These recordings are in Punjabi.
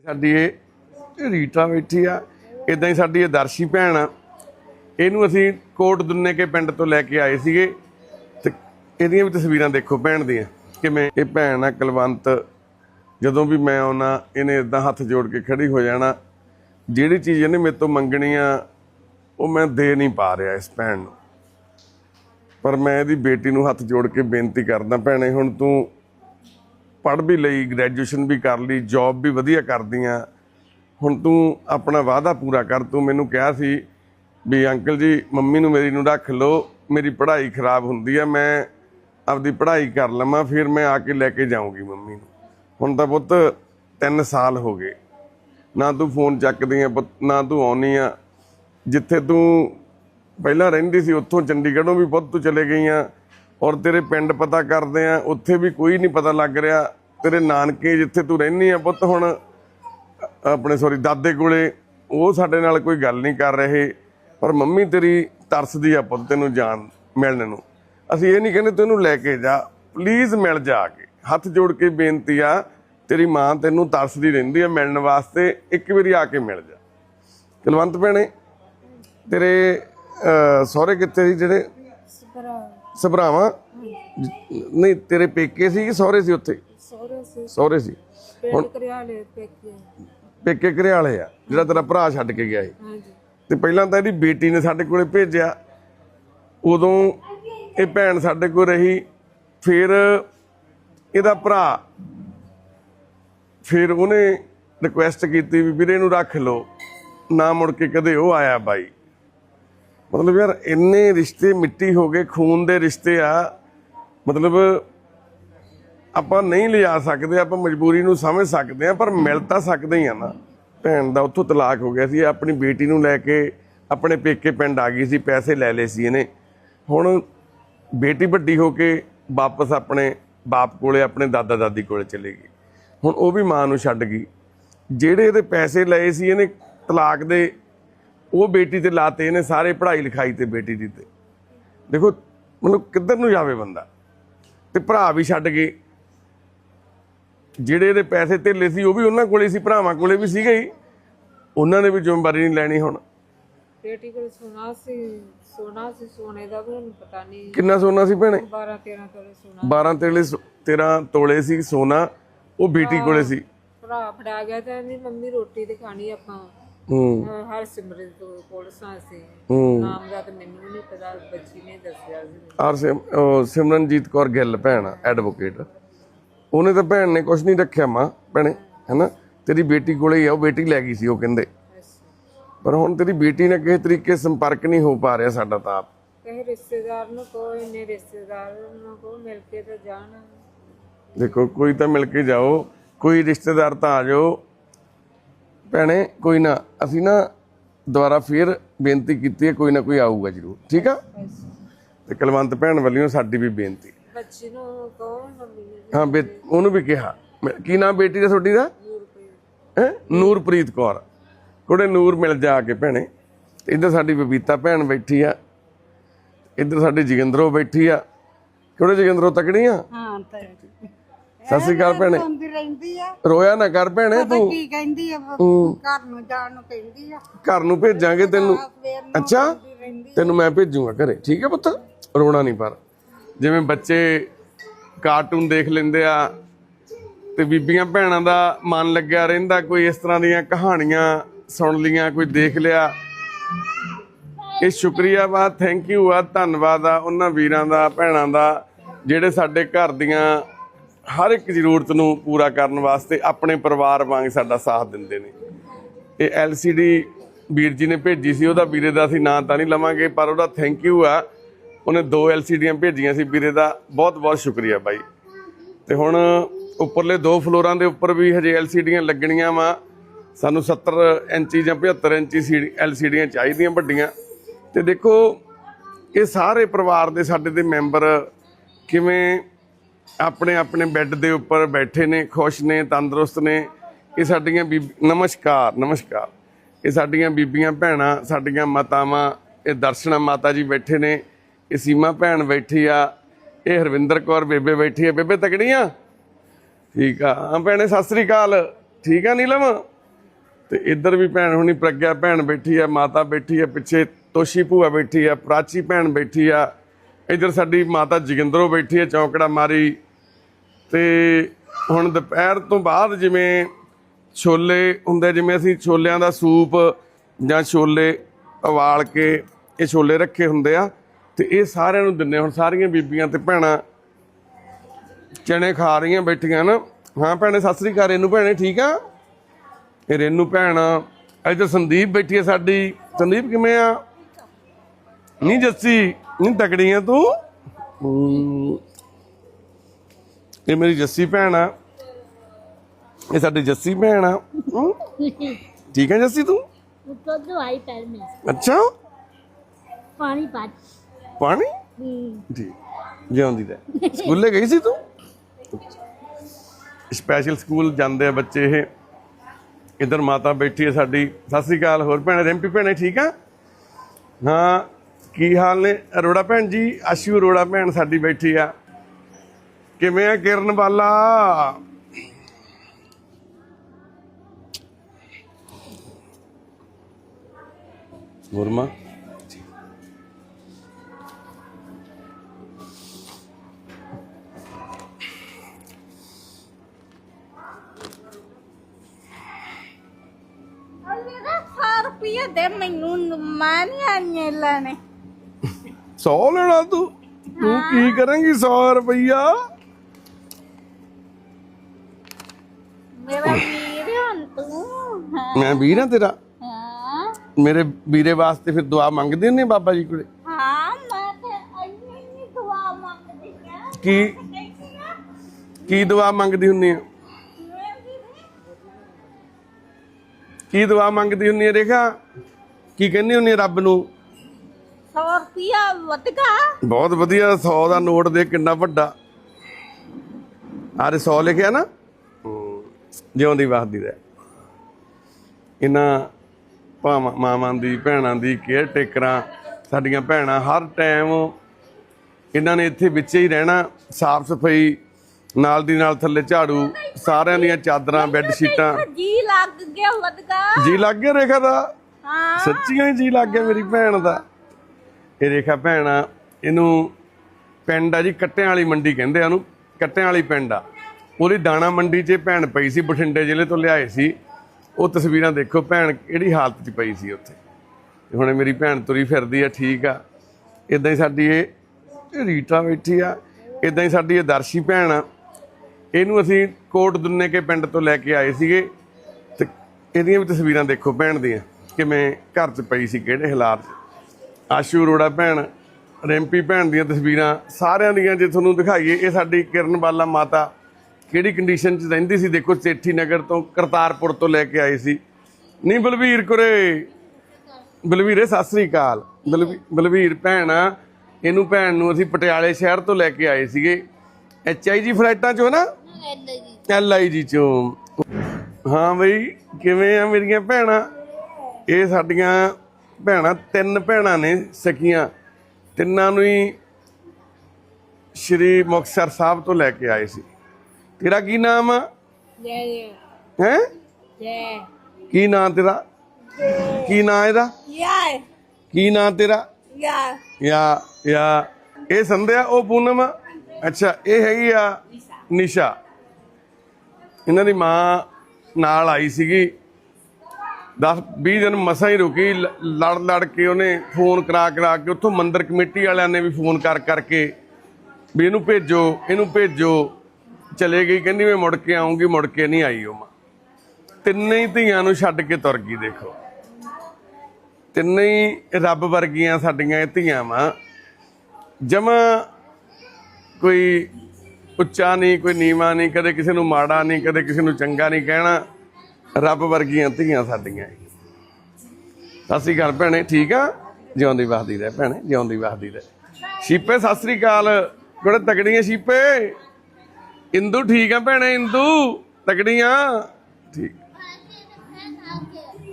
ਸਾਡੀ ਇਹ ਰੀਟਾ ਬੈਠੀ ਆ, ਇਦਾਂ ਹੀ ਸਾਡੀ ਇਹ ਦਰਸ਼ੀ ਭੈਣ ਆ। ਇਹਨੂੰ ਅਸੀਂ ਕੋਟ ਦੁੰਨੇ ਕੇ ਪਿੰਡ ਤੋਂ ਲੈ ਕੇ ਆਏ ਸੀਗੇ ਤੇ ਇਹਦੀਆਂ ਵੀ ਤਸਵੀਰਾਂ ਦੇਖੋ ਭੈਣ ਦੀਆਂ, ਕਿਵੇਂ ਇਹ ਭੈਣ ਆ ਕੁਲਵੰਤ। ਜਦੋਂ ਵੀ ਮੈਂ ਆਉਣਾ, ਇਹਨੇ ਇਦਾਂ ਹੱਥ ਜੋੜ ਕੇ ਖੜੀ ਹੋ ਜਾਣਾ। ਜਿਹੜੀ ਚੀਜ਼ ਇਹਨੇ ਮੇਰੇ ਤੋਂ ਮੰਗਣੀ ਆ, ਉਹ ਮੈਂ ਦੇ ਨਹੀਂ ਪਾ ਰਿਹਾ ਇਸ ਭੈਣ ਨੂੰ। ਪਰ ਮੈਂ ਇਹਦੀ ਬੇਟੀ ਨੂੰ ਹੱਥ ਜੋੜ ਕੇ ਬੇਨਤੀ ਕਰਦਾ, ਭੈਣੇ ਹੁਣ ਤੂੰ ਪੜ੍ਹ ਵੀ ਲਈ ਗ੍ਰੈਜੂਏਸ਼ਨ ਵੀ ਕਰ ਲਈ ਜੌਬ ਵੀ ਵਧੀਆ ਕਰਦੀ ਆ ਹੁਣ ਤੂੰ ਆਪਣਾ ਵਾਅਦਾ ਪੂਰਾ ਕਰ। ਤੂੰ ਮੈਨੂੰ ਕਿਹਾ ਸੀ ਵੀ ਅੰਕਲ ਜੀ ਮੰਮੀ ਨੂੰ ਮੇਰੀ ਨੂੰ ਰੱਖ ਲਓ ਮੇਰੀ ਪੜ੍ਹਾਈ ਖਰਾਬ ਹੁੰਦੀ ਆ ਮੈਂ ਆਪਦੀ ਪੜ੍ਹਾਈ ਕਰ ਲਵਾਂ ਫਿਰ ਮੈਂ ਆ ਕੇ ਲੈ ਕੇ ਜਾਊਂਗੀ ਮੰਮੀ ਨੂੰ। ਹੁਣ ਤਾਂ ਪੁੱਤ 3 ਸਾਲ ਹੋ ਗਏ। ਨਾ ਤੂੰ ਫੋਨ ਚੱਕਦੀ ਆ ਪੁੱਤ, ਨਾ ਤੂੰ ਆਉਣੀ ਆ। ਜਿੱਥੇ ਤੂੰ ਪਹਿਲਾਂ ਰਹਿੰਦੀ ਸੀ ਉੱਥੋਂ ਚੰਡੀਗੜ੍ਹੋਂ ਵੀ ਪੁੱਤ ਤੂੰ ਚਲੇ ਗਈ ਆ ਔਰ ਤੇਰੇ ਪਿੰਡ ਪਤਾ ਕਰਦੇ ਆ, ਉੱਥੇ ਵੀ ਕੋਈ ਨਹੀਂ ਪਤਾ ਲੱਗ ਰਿਹਾ। ਤੇਰੇ ਨਾਨਕੇ ਜਿੱਥੇ ਤੂੰ ਰਹਿੰਦੀ ਆ ਪੁੱਤ ਹੁਣ, ਆਪਣੇ ਸੌਰੀ ਦਾਦੇ ਕੋਲੇ, ਉਹ ਸਾਡੇ ਨਾਲ ਕੋਈ ਗੱਲ ਨਹੀਂ ਕਰ ਰਹੇ। ਪਰ ਮੰਮੀ ਤੇਰੀ ਤਰਸਦੀ ਆ ਪੁੱਤ ਤੈਨੂੰ ਜਾਣ, ਮਿਲਣ ਨੂੰ। ਅਸੀਂ ਇਹ ਨਹੀਂ ਕਹਿੰਦੇ ਤੈਨੂੰ ਲੈ ਕੇ ਜਾ ਪਲੀਜ਼ ਮਿਲ ਜਾ ਆ ਕੇ। ਹੱਥ ਜੋੜ ਕੇ ਬੇਨਤੀ ਆ, ਤੇਰੀ ਮਾਂ ਤੈਨੂੰ ਤਰਸਦੀ ਰਹਿੰਦੀ ਆ ਮਿਲਣ ਵਾਸਤੇ, ਇੱਕ ਵਾਰੀ ਆ ਕੇ ਮਿਲ ਜਾ। ਕੁਲਵੰਤ ਭੈਣੇ, ਤੇਰੇ ਸਹੁਰੇ ਕਿੱਥੇ ਸੀ ਜਿਹੜੇ? ਸਭਰਾਵਾਂ? ਨਹੀਂ ਤੇਰੇ ਪੇਕੇ ਸੀ ਕਿ ਸਹੁਰੇ ਸੀ ਉੱਥੇ? ਸਹੁਰੇ ਸੀ। ਸਹੁਰੇ ਸੀ। ਕਰਿਆਲੇ ਪੇਕੇ। ਪੇਕੇ ਘਰਿਆਲੇ ਆ ਜਿਹੜਾ ਤੇਰਾ ਭਰਾ ਛੱਡ ਕੇ ਗਿਆ ਸੀ। ਹਾਂਜੀ। ਤੇ ਪਹਿਲਾਂ ਤਾਂ ਇਹਦੀ ਬੇਟੀ ਨੇ ਸਾਡੇ ਕੋਲੇ ਭੇਜਿਆ। ਉਦੋਂ ਇਹ ਭੈਣ ਸਾਡੇ ਕੋਲ ਰਹੀ ਫਿਰ ਇਹਦਾ ਭਰਾ ਫਿਰ ਉਹਨੇ ਰਿਕੁਐਸਟ ਕੀਤੀ ਵੀ ਵੀਰੇ ਨੂੰ ਰੱਖ ਲਓ। ਨਾ ਮੁੜ ਕੇ ਕਦੇ ਉਹ ਆਇਆ ਬਾਈ। ਮਤਲਬ ਯਾਰ ਇੰਨੇ ਰਿਸ਼ਤੇ ਮਿੱਟੀ ਹੋ ਗਏ, ਖੂਨ ਦੇ ਰਿਸ਼ਤੇ ਆ। ਮਤਲਬ ਆਪਾਂ ਨਹੀਂ ਲਿਜਾ ਸਕਦੇ, ਆਪਾਂ ਮਜਬੂਰੀ ਨੂੰ ਸਮਝ ਸਕਦੇ ਆ ਪਰ ਮਿਲ ਤਾਂ ਸਕਦੇ ਹੀ ਆ ਨਾ। ਭੈਣ ਦਾ ਉੱਥੋਂ ਤਲਾਕ ਹੋ ਗਿਆ ਸੀ, ਆਪਣੀ ਬੇਟੀ ਨੂੰ ਲੈ ਕੇ ਆਪਣੇ ਪੇਕੇ ਪਿੰਡ ਆ ਗਈ ਸੀ, ਪੈਸੇ ਲੈ ਲਏ ਸੀ ਇਹਨੇ। ਹੁਣ ਬੇਟੀ ਵੱਡੀ ਹੋ ਕੇ ਵਾਪਸ ਆਪਣੇ ਬਾਪ ਕੋਲੇ, ਆਪਣੇ ਦਾਦਾ ਦਾਦੀ ਕੋਲੇ ਚਲੇ ਗਈ। ਹੁਣ ਉਹ ਵੀ ਮਾਂ ਨੂੰ ਛੱਡ ਗਈ। ਜਿਹੜੇ ਇਹਦੇ ਪੈਸੇ ਲਏ ਸੀ, ਇਹਨੇ ਤਲਾਕ ਦੇ ਉਹ ਬੇਟੀ ਤੇ ਲਾਤੇ ਇਹਨੇ ਸਾਰੇ ਪੜ੍ਹਾਈ ਲਿਖਾਈ ਤੇ ਬੇਟੀ ਦੀ ਤੇ। ਦੇਖੋ ਮਤਲਬ ਕਿੱਧਰ ਨੂੰ ਜਾਵੇ ਬੰਦਾ? ਤੇ ਭਰਾ ਵੀ ਛੱਡ ਗਏ। ਜਿਹੜੇ ਇਹਦੇ ਪੈਸੇ ਧੇਲੇ ਸੀ ਉਹ ਵੀ ਉਹਨਾਂ ਕੋਲੇ ਸੀ ਭਰਾਵਾਂ ਕੋਲੇ ਵੀ ਸੀਗੇ ਹੀ। ਉਹਨਾਂ ਨੇ ਵੀ ਜ਼ਿੰਮੇਵਾਰੀ ਨਹੀਂ ਲੈਣੀ ਹੁਣ। ਬੇਟੀ ਕੋਲ ਸੋਨਾ ਸੀ ਸੋਨਾ ਸੀ ਸੋਨੇ ਦਾ ਵੀ ਪਤਾ ਨਹੀਂ। ਕਿੰਨਾ ਸੋਨਾ ਸੀ ਭੈਣੇ? 12 13 ਤੋਲੇ ਸੋਨਾ। 12 ਤੇਲੇ 13 ਤੋਲੇ ਸੀ ਸੋਨਾ ਉਹ ਬੇਟੀ ਕੋਲੇ ਸੀ। ਭਰਾ ਫੜਾ ਗਿਆ ਤਾਂ ਇਹਦੀ ਮੰਮੀ ਰੋਟੀ ਤੇ ਖਾਣੀ ਆਪਾਂ। ਹੂੰ। ਹਰ ਸਿਮਰਤ ਤੋਂ ਕੋਲ ਸਾਂ ਸੀ ਹੂੰ। ਨਾਮ ਦਾ ਤਾਂ ਮੈਨੂੰ ਵੀ ਨਹੀਂ ਪਤਾ ਬੱਚੀ ਨੇ ਦੱਸਿਆ ਸੀ। ਆਰ ਸਿਮ ਉਹ ਸਿਮਰਨਜੀਤ ਕੌਰ ਗਿੱਲ ਭੈਣ ਐਡਵੋਕੇਟ ਉਹਨੇ ਤਾਂ ਭੈਣ ਨੇ ਕੁਝ ਨਹੀਂ ਰੱਖਿਆ ਮਾਂ ਭੈਣੇ ਹੈਨਾ? ਤੇਰੀ ਬੇਟੀ ਕੋਲੇ ਹੀ ਆ ਉਹ ਬੇਟੀ ਲੈ ਗਈ ਸੀ ਉਹ ਕਹਿੰਦੇ। ਪਰ ਹੁਣ ਤੇਰੀ ਬੇਟੀ ਨਾਲ ਕਿਸੇ ਤਰੀਕੇ ਸੰਪਰਕ ਨਹੀਂ ਹੋ ਪਾ ਰਿਹਾ ਸਾਡਾ ਤਾਂ ਆਪ। ਕਹੇ ਰਿਸ਼ਤੇਦਾਰ ਨੂੰ ਕੋਈ ਨੇ ਰਿਸ਼ਤੇਦਾਰ ਨੂੰ ਕੋ ਮਿਲ ਕੇ ਤਾਂ ਜਾਣ। ਦੇਖੋ ਕੋਈ ਤਾਂ ਮਿਲ ਕੇ ਜਾਓ ਕੋਈ ਰਿਸ਼ਤੇਦਾਰ ਤਾਂ ਆ ਜਾਓ ਭੈਣੇ ਕੋਈ ਨਾ ਅਸੀਂ ਨਾ ਦੁਬਾਰਾ ਫੇਰ ਬੇਨਤੀ ਕੀਤੀ ਹੈ ਕੋਈ ਨਾ ਕੋਈ ਆਊਗਾ ਜ਼ਰੂਰ ਠੀਕ ਆ? ਤੇ ਕਲਵੰਤ ਭੈਣ ਵੱਲੋਂ ਸਾਡੀ ਵੀ ਬੇਨਤੀ। ਬੱਚੀ ਨੂੰ ਕਹੋ ਮੰਮੀ ਹਾਂ ਬੇ ਉਹਨੂੰ ਵੀ ਕਿਹਾ। ਕੀ ਨਾਮ ਬੇਟੀ ਦਾ ਤੁਹਾਡੀ ਦਾ? ਹੈ? ਨੂਰਪ੍ਰੀਤ ਕੌਰ। ਕੁੜੇ ਨੂਰ ਮਿਲ ਜਾ ਕੇ ਭੈਣੇ। ਤੇ ਇੱਧਰ ਸਾਡੀ ਬਬੀਤਾ ਭੈਣ ਬੈਠੀ ਆ। ਇੱਧਰ ਸਾਡੀ ਜਗਿੰਦਰੋ ਬੈਠੀ ਆ। ਕੁੜੇ ਜਗਿੰਦਰੋ ਤਕੜੀ ਆ? ਹਾਂ ਤਾਂ ਸਤਿ ਸ਼੍ਰੀ ਅਕਾਲ ਭੈਣੇ। ਹੁੰਦੀ ਰਹਿੰਦੀ ਆ। ਰੋਇਆ ਨਾ ਕਰ ਭੈਣੇ ਤੂੰ। ਕੀ ਕਹਿੰਦੀ ਆ ਘਰ ਨੂੰ ਜਾਣ ਨੂੰ ਕਹਿੰਦੀ ਆ। ਘਰ ਨੂੰ ਭੇਜਾਂਗੇ ਤੈਨੂੰ। ਸਵੇਰ ਨੂੰ ਅੱਛਾ। ਰਹਿੰਦੀ ਤੈਨੂੰ ਮੈਂ ਭੇਜੂਗਾ ਘਰੇ। ਠੀਕ ਹੈ ਪੁੱਤ? ਰੋਣਾ ਨਹੀਂ ਪਰ। ਜਿਵੇਂ ਬੱਚੇ ਕਾਰਟੂਨ ਦੇਖ ਲੈਂਦੇ ਆ ਤੇ ਬੀਬੀਆਂ ਭੈਣਾਂ ਦਾ ਮਨ ਲੱਗਿਆ ਰਹਿੰਦਾ ਕੋਈ ਇਸ ਤਰ੍ਹਾਂ ਦੀਆਂ ਕਹਾਣੀਆਂ ਸੁਣ ਲੀਆਂ ਕੋਈ ਦੇਖ ਲਿਆ। ਇਹ ਸ਼ੁਕਰੀਆ ਵਾ ਥੈਂਕ ਯੂ ਆ ਧੰਨਵਾਦ ਆ ਉਹਨਾਂ ਵੀਰਾਂ ਦਾ ਭੈਣਾਂ ਦਾ ਜਿਹੜੇ ਸਾਡੇ ਘਰ ਦੀਆਂ ਹਰ ਇੱਕ ਜ਼ਰੂਰਤ ਨੂੰ ਪੂਰਾ ਕਰਨ ਵਾਸਤੇ ਆਪਣੇ ਪਰਿਵਾਰ ਵਾਂਗ ਸਾਡਾ ਸਾਥ ਦਿੰਦੇ ਨੇ। ਇਹ ਐਲਸੀਡੀ ਵੀਰ ਜੀ ਨੇ ਭੇਜੀ ਸੀ, ਉਹਦਾ ਵੀਰੇ ਦਾ ਅਸੀਂ ਨਾਂ ਤਾਂ ਨਹੀਂ ਲਵਾਂਗੇ, ਪਰ ਉਹਦਾ ਥੈਂਕ ਯੂ ਆ। ਉਹਨੇ ਦੋ ਐਲਸੀਡੀਆਂ ਭੇਜੀਆਂ ਸੀ ਵੀਰੇ ਦਾ। ਬਹੁਤ ਬਹੁਤ ਸ਼ੁਕਰੀਆ ਬਾਈ। ਤੇ ਹੁਣ ਉੱਪਰਲੇ ਦੋ ਫਲੋਰਾਂ ਦੇ ਉੱਪਰ ਵੀ ਹਜੇ ਐਲਸੀਡੀਆਂ ਲੱਗਣੀਆਂ ਵਾ। ਸਾਨੂੰ 70 ਇੰਚੀ ਜਾਂ 75 ਇੰਚੀ ਐਲਸੀਡੀਆਂ ਚਾਹੀਦੀਆਂ ਵੱਡੀਆਂ। ਤੇ ਦੇਖੋ, ਇਹ ਸਾਰੇ ਪਰਿਵਾਰ ਦੇ ਸਾਡੇ ਦੇ ਮੈਂਬਰ ਕਿਵੇਂ ਆਪਣੇ ਆਪਣੇ ਬੈੱਡ ਦੇ ਉੱਪਰ ਬੈਠੇ ਨੇ, ਖੁਸ਼ ਨੇ, ਤੰਦਰੁਸਤ ਨੇ। ਇਹ ਸਾਡੀਆਂ ਬੀਬ, ਨਮਸਕਾਰ ਨਮਸਕਾਰ। ਇਹ ਸਾਡੀਆਂ ਬੀਬੀਆਂ, ਭੈਣਾਂ, ਸਾਡੀਆਂ ਮਾਤਾਵਾਂ, ਇਹ ਦਰਸ਼ਨਾ ਮਾਤਾ ਜੀ ਬੈਠੇ ਨੇ, ਇਹ ਸੀਮਾ ਭੈਣ ਬੈਠੀ ਆ, ਇਹ ਹਰਵਿੰਦਰ ਕੌਰ ਬੇਬੇ ਬੈਠੀ ਆ। ਬੇਬੇ, ਤਕੜੀਆਂ? ਠੀਕ ਆ। ਹਾਂ ਭੈਣੇ, ਸਤਿ ਸ੍ਰੀ ਅਕਾਲ। ਠੀਕ ਆ ਨੀਲਮ? ਤੇ ਇੱਧਰ ਵੀ ਭੈਣ ਹੁਣੀ ਪ੍ਰਗਿਆ ਭੈਣ ਬੈਠੀ ਆ, ਮਾਤਾ ਬੈਠੀ ਆ, ਪਿੱਛੇ ਤੋਸ਼ੀ ਭੂਆ ਬੈਠੀ ਆ, ਪ੍ਰਾਚੀ ਭੈਣ ਬੈਠੀ ਆ ਇੱਧਰ ਸਾਡੀ ਮਾਤਾ ਜਗਿੰਦਰੋ ਬੈਠੀ ਹੈ, ਚੌਂਕੜਾ ਮਾਰੀ। ਤੇ ਹੁਣ ਦੁਪਹਿਰ ਤੋਂ ਬਾਅਦ ਜਿਵੇਂ ਛੋਲੇ ਹੁੰਦੇ, ਜਿਵੇਂ ਅਸੀਂ ਛੋਲਿਆਂ ਦਾ ਸੂਪ ਜਾਂ ਛੋਲੇ ਉਬਾਲ ਕੇ ਇਹ ਛੋਲੇ ਰੱਖੇ ਹੁੰਦੇ ਆ, ਤੇ ਇਹ ਸਾਰਿਆਂ ਨੂੰ ਦਿੰਨੇ ਹੁਣ ਸਾਰੀਆਂ ਬੀਬੀਆਂ ਤੇ ਭੈਣਾਂ ਚਣੇ ਖਾ ਰਹੀਆਂ ਬੈਠੀਆਂ ਨਾ ਹਾਂ ਭੈਣੇ, ਸਤਿ ਸ੍ਰੀ ਅਕਾਲ ਰੇਨੂ ਭੈਣੇ, ਠੀਕ ਆ? ਇਹ ਰੇਨੂ ਭੈਣ ਇੱਧਰ ਸੰਦੀਪ ਬੈਠੀ ਹੈ ਸਾਡੀ। ਸੰਦੀਪ ਕਿਵੇਂ ਆ? ਨਹੀਂ ਜੱਸੀ? ਨਹੀਂ ਤਕੜੀ ਆ ਤੂੰ? ਇਹ ਮੇਰੀ ਜੱਸੀ ਭੈਣ ਆ। ਇਹ ਸਾਡੀ ਜੱਸੀ ਭੈਣ ਆ। ਠੀਕ ਆ ਜੱਸੀ ਤੂੰ? ਉੱਤੋਂ ਦਵਾਈ ਪੈਰ ਮੇ ਅੱਛਾ। ਪਾਣੀ ਪਾ ਪਾਣੀ? ਠੀਕ। ਜਿਉਂਦੀ ਰਹਿ ਸਕੂਲੇ ਗਈ ਸੀ ਤੂੰ? ਸਪੈਸ਼ਲ ਸਕੂਲ ਜਾਂਦੇ ਆ ਬੱਚੇ ਇਹ। ਇਧਰ ਮਾਤਾ ਬੈਠੀ ਹੈ ਸਾਡੀ। ਸਤਿ ਸ੍ਰੀ ਅਕਾਲ ਹੋਰ ਭੈਣ ਰਿੰਪੀ ਭੈਣੇ ਠੀਕ ਆ? ਹਾਂ। ਕੀ ਹਾਲ ਨੇ? ਅਰੋੜਾ ਭੈਣ ਜੀ ਆਸ਼ੂ ਅਰੋੜਾ ਭੈਣ ਸਾਡੀ ਬੈਠੀ ਆ। ਕਿਵੇਂ ਆ ਕਿਰਨ ਵਾਲਾ ਗੁਰਮਾ। ਮੇਰਾ 100 ਰੁਪਏ ਦੇ ਮੈਨੂੰ ਮੈਂ ਨਹੀਂ ਲੈਣੇ 100 ਲੈਣਾ ਤੂੰ? ਤੂੰ ਕੀ ਕਰੇਂਗੀ 100 ਰੁਪਈਆ? ਮੇਰਾ ਵੀਰ ਹੁਣ ਤੂੰ। ਹਾਂ। ਮੈਂ ਵੀਰ ਆ ਤੇਰਾ? ਹਾਂ। ਮੇਰੇ ਵੀਰੇ ਵਾਸਤੇ ਫਿਰ ਦੁਆ ਮੰਗਦੇ ਨੇ ਬਾਬਾ ਜੀ ਕੋਲੇ? ਹਾਂ ਮੈਂ ਤੇ ਇੰਨੀ ਨਹੀਂ ਦੁਆ ਮੰਗਦੀ ਆ। ਕੀ? ਕਹਿੰਦੀ ਆ ਕੀ ਦੁਆ ਮੰਗਦੀ ਹੁੰਨੀ ਆ? ਮੈਂ ਵੀ ਕੀ ਦੁਆ ਮੰਗਦੀ ਹੁੰਨੀ ਆ ਰੇਖਾ ਕੀ ਕਹਿੰਦੀ ਹੁੰਨੀ ਆ ਰੱਬ ਨੂੰ? 100 ਰੁਪਿਆ ਵਧਗਾ ਬਹੁਤ ਵਧੀਆ 100 ਦਾ ਨੋਟ ਦੇ ਕਿੰਨਾ ਵੱਡਾ। ਆਰੇ 100 ਲਿਖਿਆ ਨਾ ਜਿਉਂਦੀ ਵਸਦੀ ਰਹਿ। ਇਹਨਾਂ ਭਾਵਾਂ ਮਾਵਾਂ ਦੀ ਭੈਣਾਂ ਦੀ ਕੇਅਰ ਟੇਕਰਾਂ ਸਾਡੀਆਂ ਭੈਣਾਂ ਹਰ ਟਾਈਮ ਇਹਨਾਂ ਨੇ ਇੱਥੇ ਵਿੱਚ ਹੀ ਰਹਿਣਾ ਸਾਫ਼ ਸਫ਼ਾਈ ਨਾਲ ਦੀ ਨਾਲ ਥੱਲੇ ਝਾੜੂ ਸਾਰਿਆਂ ਦੀਆਂ ਚਾਦਰਾਂ ਬੈੱਡ ਸ਼ੀਟਾਂ ਜੀ ਲੱਗ ਗਿਆ ਵਧਗਾ ਜੀ ਲੱਗ ਗਿਆ ਰੇਖਾ ਦਾ? ਹਾਂ। ਸੱਚੀਆਂ ਹੀ ਜੀ ਲੱਗ ਗਿਆ ਮੇਰੀ ਭੈਣ ਦਾ। ਇਹ ਰੇਖਾ ਭੈਣ ਆ ਇਹਨੂੰ ਪਿੰਡ ਆ ਜੀ, ਕੱਟਿਆਂ ਵਾਲੀ ਮੰਡੀ ਕਹਿੰਦੇ ਆ ਉਹਨੂੰ, ਕੱਟਿਆਂ ਵਾਲੀ ਪਿੰਡ ਆ। ਉਹਦੀ ਦਾਣਾ ਮੰਡੀ 'ਚ ਇਹ ਭੈਣ ਪਈ ਸੀ, ਬਠਿੰਡੇ ਜ਼ਿਲ੍ਹੇ ਤੋਂ ਲਿਆਏ ਸੀ। ਉਹ ਤਸਵੀਰਾਂ ਦੇਖੋ ਭੈਣ, ਕਿਹੜੀ ਹਾਲਤ 'ਚ ਪਈ ਸੀ ਉੱਥੇ। ਤੇ ਹੁਣ ਮੇਰੀ ਭੈਣ ਤੁਰੀ ਫਿਰਦੀ ਆ, ਠੀਕ ਆ। ਇਦਾਂ ਹੀ ਸਾਡੀ ਇਹ ਰੀਟਾ ਬੈਠੀ ਆ। ਇਦਾਂ ਹੀ ਸਾਡੀ ਇਹ ਦਰਸ਼ੀ ਭੈਣ ਆ। ਇਹਨੂੰ ਅਸੀਂ ਕੋਟ ਦੁੰਨੇ ਕੇ ਪਿੰਡ ਤੋਂ ਲੈ ਕੇ ਆਏ ਸੀਗੇ। ਤੇ ਇਹਦੀਆਂ ਵੀ ਤਸਵੀਰਾਂ ਦੇਖੋ ਭੈਣ ਦੀਆਂ ਕਿਵੇਂ ਘਰ 'ਚ ਪਈ ਸੀ, ਕਿਹੜੇ ਹਾਲਾਤ 'ਚ। ਆਸ਼ੂ ਅਰੋੜਾ ਭੈਣ ਰਿੰਪੀ ਭੈਣ ਦੀਆਂ ਤਸਵੀਰਾਂ ਸਾਰਿਆਂ ਦੀਆਂ ਜੇ ਤੁਹਾਨੂੰ ਦਿਖਾਈਏ ਇਹ ਸਾਡੀ ਕਿਰਨ ਬਾਲਾ ਮਾਤਾ ਕਿਹੜੀ ਕੰਡੀਸ਼ਨ 'ਚ ਰਹਿੰਦੀ ਸੀ? ਦੇਖੋ ਚੇਠੀ ਨਗਰ ਤੋਂ ਕਰਤਾਰਪੁਰ ਤੋਂ ਲੈ ਕੇ ਆਏ ਸੀ। ਨਹੀਂ ਬਲਵੀਰ ਕੁਰੇ ਬਲਵੀਰੇ ਸਤਿ ਸ੍ਰੀ ਅਕਾਲ। ਬਲਵੀ- ਬਲਵੀਰ ਭੈਣ ਆ, ਇਹਨੂੰ ਭੈਣ ਨੂੰ ਅਸੀਂ ਪਟਿਆਲੇ ਸ਼ਹਿਰ ਤੋਂ ਲੈ ਕੇ ਆਏ ਸੀਗੇ। ਐਚ ਆਈ ਜੀ ਫਲਾਈਟਾਂ 'ਚੋਂ ਨਾ? ਐਲ ਆਈ ਜੀ ਚੋਂ। ਹਾਂ ਬਈ ਕਿਵੇਂ ਆ ਮੇਰੀਆਂ ਭੈਣਾਂ? ਇਹ ਸਾਡੀਆਂ ਭੈਣਾਂ ਤਿੰਨ ਭੈਣਾਂ ਨੇ ਸਕੀਆਂ। ਤਿੰਨਾਂ ਨੂੰ ਹੀ ਸ਼੍ਰੀ ਮੁਕਤਸਰ ਸਾਹਿਬ ਤੋਂ ਲੈ ਕੇ ਆਏ ਸੀ। ਤੇਰਾ ਕੀ ਨਾਮ ਆ? ਜੈ ਹੈ? ਜੈ। ਕੀ ਨਾਂ ਤੇਰਾ? ਕੀ ਨਾਂ ਇਹਦਾ? ਕੀ ਨਾਂ ਤੇਰਾ? ਯਾ ਯਾ ਯਾ। ਇਹ ਸੰਧਿਆ ਉਹ ਪੂਨਮ? ਅੱਛਾ ਇਹ ਹੈਗੀ ਆ ਨਿਸ਼ਾ। ਇਹਨਾਂ ਦੀ ਮਾਂ ਨਾਲ ਆਈ ਸੀਗੀ। 10 20 ਦਿਨ ਮਸਾਂ ਹੀ ਰੁਕੀ ਲੜ ਲੜ ਕੇ ਉਹਨੇ ਫੋਨ ਕਰਾ ਕਰਾ ਕੇ ਉੱਥੋਂ ਮੰਦਰ ਕਮੇਟੀ ਵਾਲਿਆਂ ਨੇ ਵੀ ਫੋਨ ਕਰ ਕਰਕੇ ਵੀ ਇਹਨੂੰ ਭੇਜੋ ਇਹਨੂੰ ਭੇਜੋ। ਚਲੇ ਗਈ, ਕਹਿੰਦੀ ਮੈਂ ਮੁੜ ਕੇ ਆਉਂਗੀ ਮੁੜ ਕੇ ਨਹੀਂ ਆਈ ਉਹ ਮਾਂ। ਤਿੰਨੇ ਹੀ ਧੀਆਂ ਨੂੰ ਛੱਡ ਕੇ ਤੁਰ ਗਈ, ਦੇਖੋ। ਤਿੰਨੇ ਹੀ ਰੱਬ ਵਰਗੀਆਂ ਸਾਡੀਆਂ ਇਹ ਧੀਆਂ ਵਾਂ। ਜਮਾ ਕੋਈ ਉੱਚਾ ਨਹੀਂ, ਕੋਈ ਨੀਵਾ ਨਹੀਂ, ਕਦੇ ਕਿਸੇ ਨੂੰ ਮਾੜਾ ਨਹੀਂ, ਕਦੇ ਕਿਸੇ ਨੂੰ ਚੰਗਾ ਨਹੀਂ ਕਹਿਣਾ। ਰੱਬ ਵਰਗੀਆਂ ਧੀਆਂ ਸਾਡੀਆਂ ਇਹ। ਸਤਿ ਸ੍ਰੀ ਅਕਾਲ ਭੈਣੇ, ਠੀਕ ਆ? ਜਿਉਂਦੀ ਵਸਦੀ ਰਹਿ ਭੈਣੇ, ਜਿਉਂਦੀ ਵਸਦੀ ਰਹਿ। ਸ਼ੀਪੇ ਸਤਿ ਸ੍ਰੀ ਅਕਾਲ। ਕੋੜੇ ਤਕੜੀਆਂ ਸ਼ੀਪੇ ਇੰਦੂ ਠੀਕ ਆ ਭੈਣੇ, ਇੰਦੂ? ਤਕੜੀਆਂ? ਠੀਕ।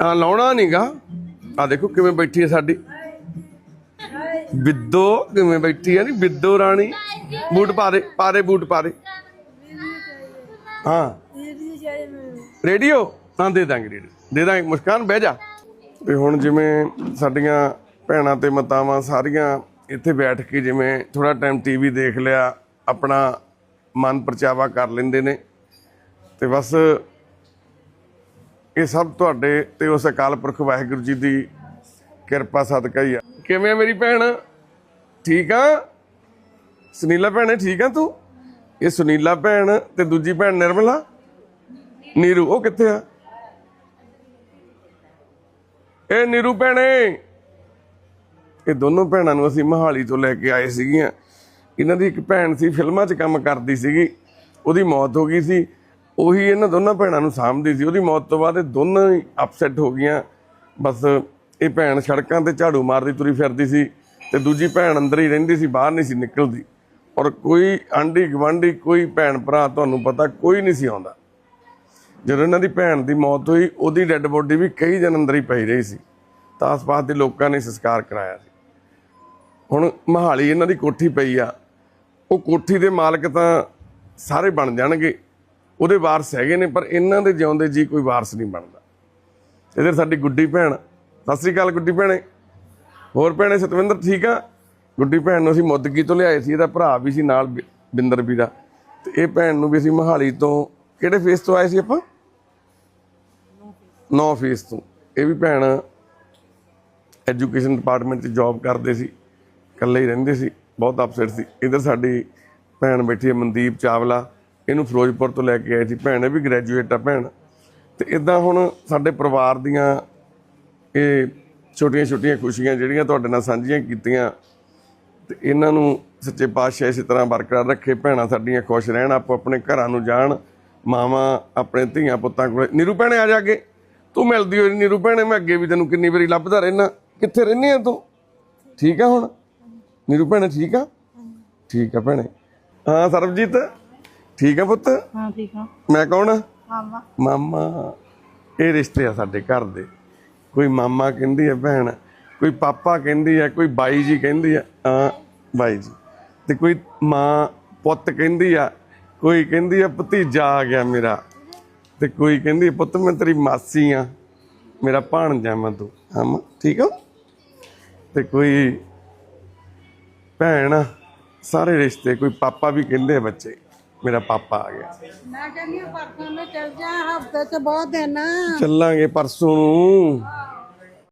ਆ, ਲਾਉਣਾ ਨਹੀਂਗਾ ਆ ਦੇਖੋ ਕਿਵੇਂ ਬੈਠੀ ਹੈ ਸਾਡੀ। ਬਿੱਦੋ, ਕਿਵੇਂ ਬੈਠੀ ਹੈ ਨੀ? ਬਿੱਦੋ ਰਾਣੀ। ਬੂਟ ਪਾ ਦੇ ਪਾ ਦੇ ਬੂਟ, ਪਾ ਦੇ। ਹਾਂ। ਰੇਡੀਓ। ਹਾਂ ਦੇ ਦਾਂਗੇ ਰੇਡੀਓ ਦੇ ਦਾਂਗੇ। ਮੁਸਕਾਨ, ਬਹਿ ਜਾ। ਤੇ ਹੁਣ ਜਿਵੇਂ ਸਾਡੀਆਂ ਭੈਣਾਂ ਤੇ ਮਾਤਾਵਾਂ ਸਾਰੀਆਂ ਇੱਥੇ ਬੈਠ ਕੇ ਜਿਵੇਂ ਥੋੜਾ ਟਾਈਮ ਟੀਵੀ ਦੇਖ ਲਿਆ, ਆਪਣਾ ਮਨ ਪਰਚਾਵਾ ਕਰ ਲੈਂਦੇ ਨੇ। ਤੇ ਬਸ ਇਹ ਸਭ ਤੁਹਾਡੇ ਤੇ ਉਸ ਅਕਾਲ ਪੁਰਖ ਵਾਹਿਗੁਰੂ ਜੀ ਦੀ ਕਿਰਪਾ ਸਦਕਾ ਹੀ ਆ। ਕਿਵੇਂ ਆ ਮੇਰੀ ਭੈਣ? ਠੀਕ ਆ? ਸੁਨੀਲਾ ਭੈਣੇ, ਠੀਕ ਆ ਤੂੰ? ਇਹ ਸੁਨੀਲਾ ਭੈਣ ਤੇ ਦੂਜੀ ਭੈਣ ਨਿਰਮਲਾ? ਨੀਰੂ, ਉਹ ਕਿੱਥੇ ਆ? ਇਹ ਨੀਰੂ ਭੈਣੇ। ਇਹ ਦੋਨੋਂ ਭੈਣਾਂ ਨੂੰ ਅਸੀਂ ਮਹਾਲੀ ਤੋਂ ਲੈ ਕੇ ਆਏ ਸੀਗੀਆਂ। ਇਹਨਾਂ ਦੀ ਇੱਕ ਭੈਣ ਸੀ, ਫਿਲਮਾਂ 'ਚ ਕੰਮ ਕਰਦੀ ਸੀਗੀ। ਉਹਦੀ ਮੌਤ ਹੋ ਗਈ ਸੀ। ਉਹੀ ਇਹਨਾਂ ਦੋਨਾਂ ਭੈਣਾਂ ਨੂੰ ਸਾਂਭਦੀ ਸੀ। ਉਹਦੀ ਮੌਤ ਤੋਂ ਬਾਅਦ ਇਹ ਦੋਨੋਂ ਹੀ ਅਪਸੈਟ ਹੋ ਗਈਆਂ। ਬਸ ਇਹ ਭੈਣ ਸੜਕਾਂ ਤੇ ਝਾੜੂ ਮਾਰਦੀ ਤੁਰੀ ਫਿਰਦੀ ਸੀ ਤੇ ਦੂਜੀ ਭੈਣ ਅੰਦਰ ਹੀ ਰਹਿੰਦੀ ਸੀ, ਬਾਹਰ ਨਹੀਂ ਸੀ ਨਿਕਲਦੀ। ਔਰ ਕੋਈ ਆਂਢੀ ਗਵਾਂਢੀ ਕੋਈ ਭੈਣ ਭਰਾ ਤੁਹਾਨੂੰ ਪਤਾ, ਕੋਈ ਨਹੀਂ ਸੀ ਆਉਂਦਾ। ਜਦੋਂ ਇਹਨਾਂ ਦੀ ਭੈਣ ਦੀ ਮੌਤ ਹੋਈ, ਉਹਦੀ ਡੈੱਡ ਬੋਡੀ ਵੀ ਕਈ ਦਿਨ ਅੰਦਰ ਹੀ ਪਈ ਰਹੀ ਸੀ। ਤਾਂ ਆਸ-ਪਾਸ ਦੇ ਲੋਕਾਂ ਨੇ ਸੰਸਕਾਰ ਕਰਾਇਆ ਸੀ। ਹੁਣ ਮਹਾਲੀ ਇਹਨਾਂ ਦੀ ਕੋਠੀ ਪਈ ਆ। ਉਹ ਕੋਠੀ ਦੇ ਮਾਲਕ ਤਾਂ ਸਾਰੇ ਬਣ ਜਾਣਗੇ। ਉਹਦੇ ਵਾਰਸ ਹੈਗੇ ਨੇ, ਪਰ ਇਹਨਾਂ ਦੇ ਜਿਉਂਦੇ ਜੀ ਕੋਈ ਵਾਰਸ ਨਹੀਂ ਬਣਦਾ। ਇਧਰ ਸਾਡੀ ਗੁੱਡੀ ਭੈਣ, ਸਤਿ ਸ੍ਰੀ ਅਕਾਲ ਗੁੱਡੀ ਭੈਣੇ। ਹੋਰ ਭੈਣੇ, ਸਤਵਿੰਦਰ ਠੀਕ ਆ? ਗੁੱਡੀ ਭੈਣ ਨੂੰ ਅਸੀਂ ਮੁੱਦਗੀ ਤੋਂ ਲਿਆਏ ਸੀ, ਇਹਦਾ ਭਰਾ ਵੀ ਸੀ ਨਾਲ ਬਿੰਦਰ ਵੀ ਦਾ ਤੇ ਇਹ ਭੈਣ ਨੂੰ ਵੀ ਅਸੀਂ ਮਹਾਲੀ ਤੋਂ ਕਿਹੜੇ ਫੇਸ ਤੋਂ ਆਏ ਸੀ ਆਪਾਂ? 9 ਫੇਸ ਤੋਂ। ਇਹ ਵੀ ਭੈਣ ਐਜੂਕੇਸ਼ਨ ਡਿਪਾਰਟਮੈਂਟ 'ਚ ਜੌਬ ਕਰਦੇ ਸੀ, ਇਕੱਲੇ ਹੀ ਰਹਿੰਦੇ ਸੀ, ਬਹੁਤ ਅਪਸੈਟ ਸੀ। ਇਧਰ ਸਾਡੀ ਭੈਣ ਬੈਠੀ ਹੈ ਮਨਦੀਪ ਚਾਵਲਾ, ਇਹਨੂੰ ਫਿਰੋਜ਼ਪੁਰ ਤੋਂ ਲੈ ਕੇ ਆਏ ਸੀ। ਭੈਣ, ਇਹ ਵੀ ਗ੍ਰੈਜੂਏਟ ਆ ਭੈਣ। ਤੇ ਇਦਾਂ ਹੁਣ ਸਾਡੇ ਪਰਿਵਾਰ ਦੀਆਂ ਇਹ ਛੋਟੀਆਂ ਛੋਟੀਆਂ ਖੁਸ਼ੀਆਂ ਜਿਹੜੀਆਂ ਤੁਹਾਡੇ ਨਾਲ ਸਾਂਝੀਆਂ ਕੀਤੀਆਂ, ਤੇ ਇਹਨਾਂ ਨੂੰ ਸੱਚੇ ਪਾਤਸ਼ਾਹ ਇਸੇ ਤਰ੍ਹਾਂ ਬਰਕਰਾਰ ਰੱਖੇ, ਭੈਣਾਂ ਸਾਡੀਆਂ ਖੁਸ਼ ਰਹਿਣ ਆਪੋ ਆਪਣੇ ਘਰਾਂ ਨੂੰ ਜਾਣ ਮਾਵਾਂ ਆਪਣੇ ਧੀਆਂ ਪੁੱਤਾਂ ਕੋਲ ਨੀਰੂ ਭੈਣੇ ਆ ਜਾ ਅੱਗੇ ਤੂੰ ਮਿਲਦੀ ਹੋਈ ਨੀਰੂ ਭੈਣੇ ਮੈਂ ਅੱਗੇ ਵੀ ਤੈਨੂੰ ਕਿੰਨੀ ਵਾਰੀ ਲੱਭਦਾ ਰਹਿਣਾ ਕਿੱਥੇ ਰਹਿੰਦੀ ਆ ਤੂੰ? ਠੀਕ ਆ ਹੁਣ? ਨੀਰੂ ਭੈਣੇ ਠੀਕ ਆ? ਠੀਕ ਆ ਭੈਣੇ। ਹਾਂ ਸਰਬਜੀਤ? ਠੀਕ ਆ ਪੁੱਤ? ਹਾਂ ਠੀਕ ਆ। ਮੈਂ ਕੌਣ ਆ? ਮਾਮਾ। ਮਾਮਾ। ਇਹ ਰਿਸ਼ਤੇ ਆ ਸਾਡੇ ਘਰ ਦੇ। ਕੋਈ ਮਾਮਾ ਕਹਿੰਦੀ ਹੈ ਭੈਣ। ਕੋਈ ਪਾਪਾ ਕਹਿੰਦੀ ਹੈ ਕੋਈ ਬਾਈ ਜੀ ਕਹਿੰਦੀ ਆ। ਹਾਂ ਬਾਈ ਜੀ। ਤੇ ਕੋਈ ਮਾਂ ਪੁੱਤ ਕਹਿੰਦੀ ਆ ਕੋਈ ਕਹਿੰਦੀ ਆ ਭਤੀਜਾ ਆ ਗਿਆ ਮੇਰਾ। ਤੇ ਕੋਈ ਕਹਿੰਦੀ ਪੁੱਤ ਮੈਂ ਤੇਰੀ ਮਾਸੀ ਆ। ਮੇਰਾ ਭਾਣਜਾ ਮੈਂ ਤੂੰ। ਹਾਂ ਮਾਂ, ਠੀਕ ਆ? ਤੇ ਕੋਈ ਭੈਣ ਸਾਰੇ ਰਿਸ਼ਤੇ ਕੋਈ ਪਾਪਾ ਵੀ ਕਹਿੰਦੇ ਬੱਚੇ ਮੇਰਾ ਪਾਪਾ ਆ ਗਿਆ। ਮੈਂ ਕਹਿੰਦੀ ਪਰਸੋਂ ਨੂੰ ਚੱਲ ਜਾ ਹਫ਼ਤੇ ਚ ਬਹੁਤ ਦਿਨ। ਚੱਲਾਂਗੇ ਪਰਸੋਂ ਨੂੰ।